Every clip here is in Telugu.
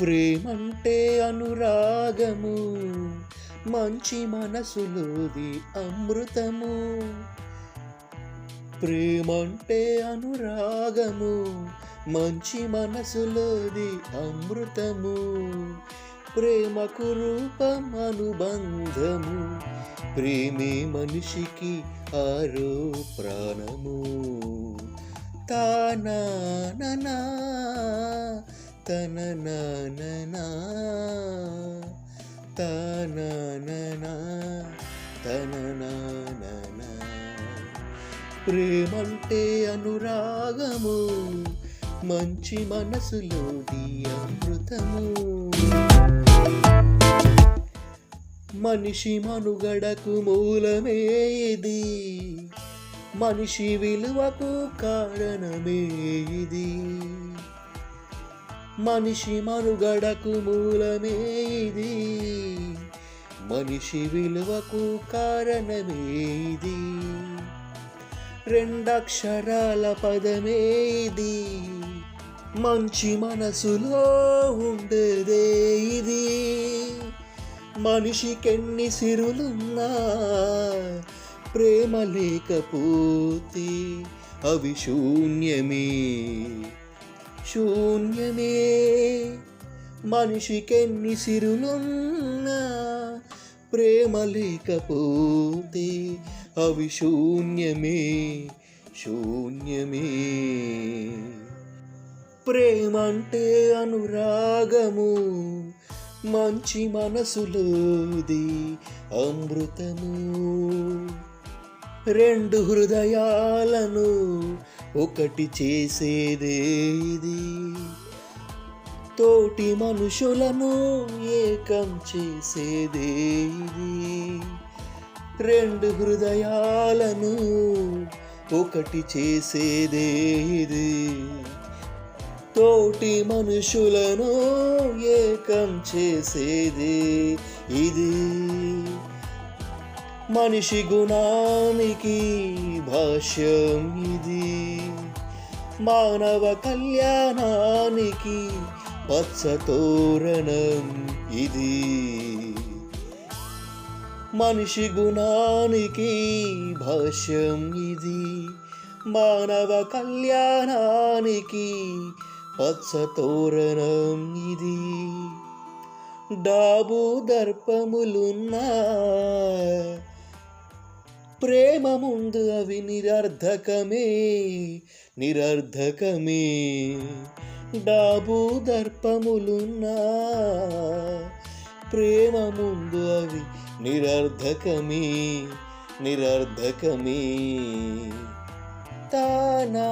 ప్రేమంటే అనురాగము మంచి మనసులోది అమృతము. ప్రేమంటే అనురాగము మంచి మనసులోది అమృతము. ప్రేమకు రూపం అనుబంధము ప్రేమే మనిషికి ఆరో ప్రాణము. తానా ననా తన నానా తన తన ప్రేమంటే అనురాగము మంచి మనసులోది అమృతము. మనిషి మనుగడకు మూలమే ఇది మనిషి విలువకు కారణమే ఇది. మనిషి మనుగడకు మూలమే ఇది మనిషి విలువకు కారణమే ఇది రెండక్షరాల పదమే ఇది మంచి మనసులో ఉండేదే ఇది? మనిషికెన్ని సిరులున్నా ప్రేమ లేకపోతే అవి శూన్యమే. శూన్యమే. మనిషికెన్ని సిరులున్నా ప్రేమ లేకపోతే అవి శూన్యమే శూన్యమే. ప్రేమంటే అనురాగము మంచి మనసులోది అమృతము. రెండు హృదయాలను ఒకటి చేసేదేది తోటి మనుషులను ఏకం చేసేదేది రెండు హృదయాలను ఒకటి చేసేదేది తోటి మనుషులను ఏకం చేసేది ఇది. మనిషి గుణానికి భాష్యం ఇది. మానవ కళ్యాణానికి పచ్చతోరణం ఇది. మనిషి గుణానికి భాష్యం ఇది. మానవ కళ్యాణానికి పచ్చతోరణం ఇది. డాబు దర్పములున్నా ప్రేమ ముందు అవి నిరర్ధకమే నిరర్ధకమే. డాబు దర్పములున్నా ప్రేమ ముందు అవి నిరర్ధకమే నిరర్ధకమే. తానా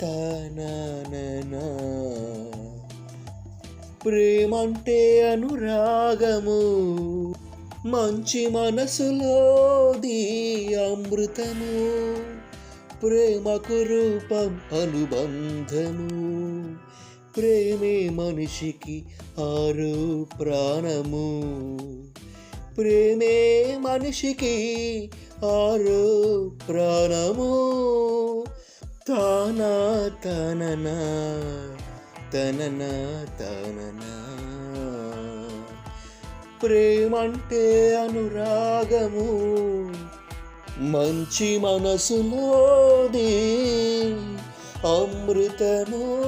తానా ప్రేమంటే అనురాగము. మంచి మనసులోది అమృతము ప్రేమకు రూపం అనుబంధము. ప్రేమే మనిషికి ఆరు ప్రాణము. ప్రేమే మనిషికి ఆరు ప్రాణము. తానా తననా తననా తననా. ప్రేమంటే అనురాగము. మంచి మనసులోది అమృతము.